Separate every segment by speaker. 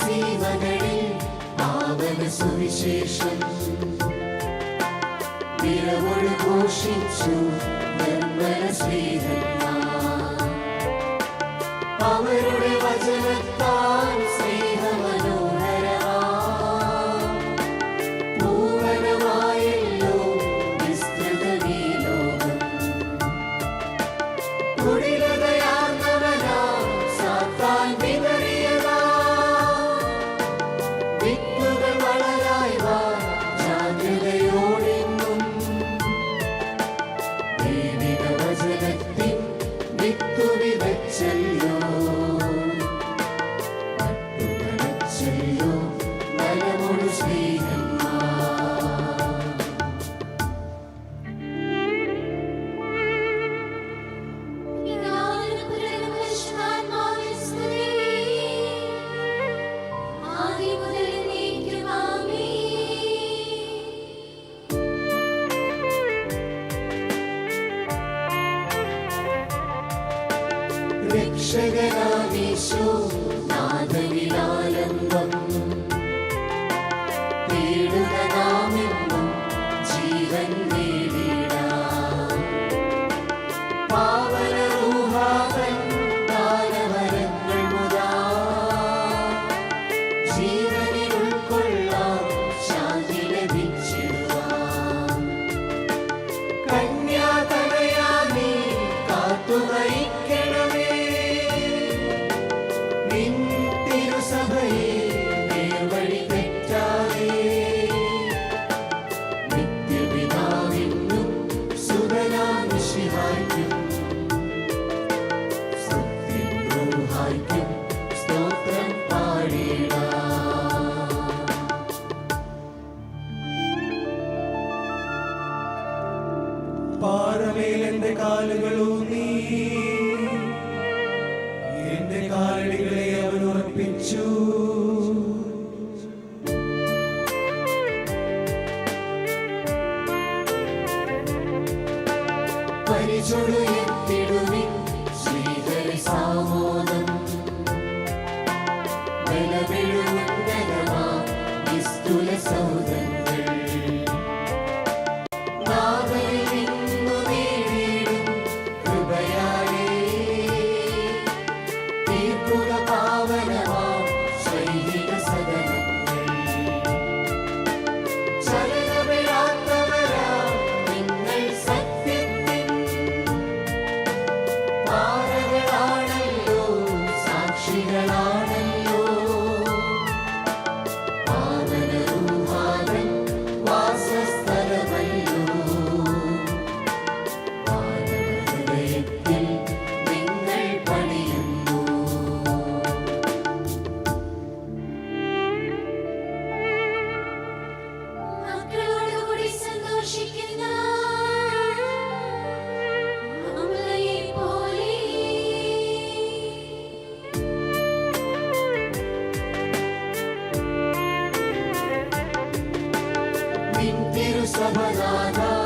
Speaker 1: സീമകളിൽ പാവന സുവിശേഷം. നിലവോട് ഘോഷിച്ചു നിർമ്മല സ്നേഹന്മാർ അവരുടെ വചനത്താൽ സ്നേഹമനോഹരമാ പൂവനമായല്ലോ വിസ്തൃത വീലോകം കുടില Victory. sabana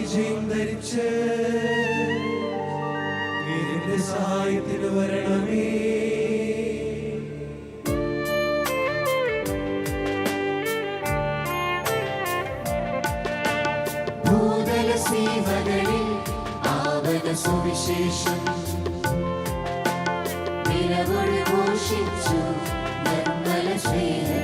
Speaker 2: വിജയം ധരിച്ച് ഇതിന്റെ സഹായത്തിന് വരണമേ.
Speaker 1: ഭൂതല സീവകളിൽ ആവത സുവിശേഷം നിലവൊഴി ഘോഷിച്ചു നിർമ്മല ശ്രീഹരി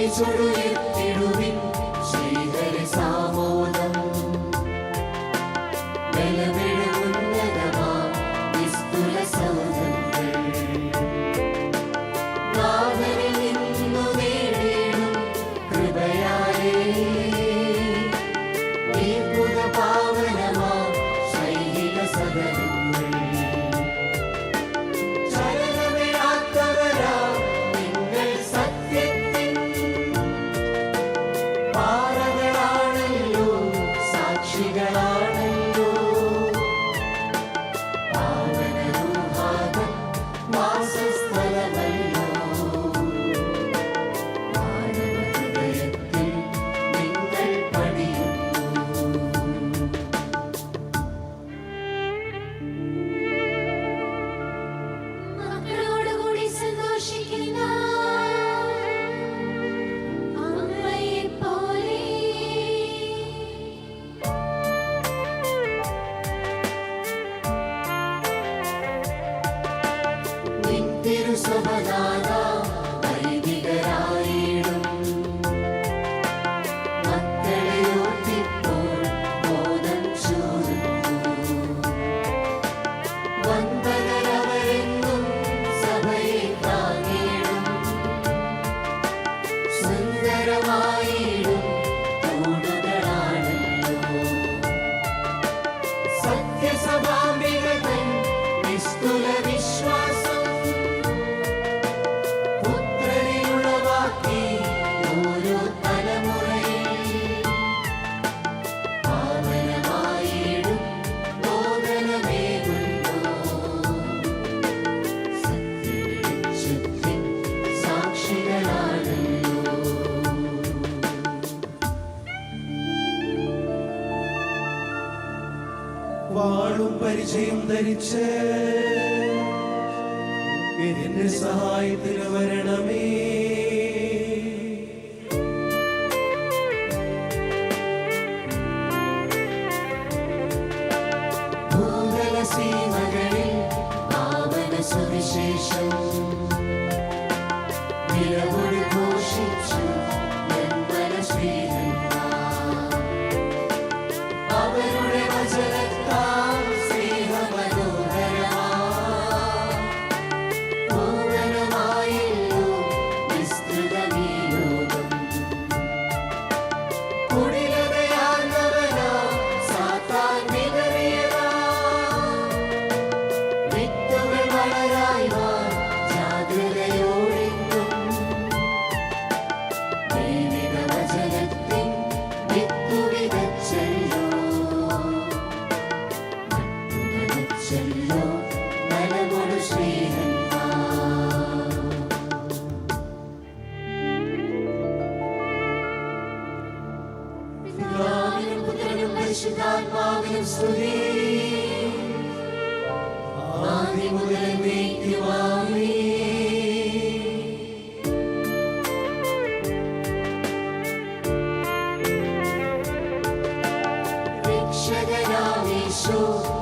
Speaker 1: തിരിച്ചൊടുവിൽ തിരുവി
Speaker 2: വിജയം ധരിച്ച്. എന്നെ സഹായത്തിന് വരണമേ.
Speaker 1: سلو ملك رسله Fidanım kudanım başından bağlıyım sulim Ani mudanım iktimamim show.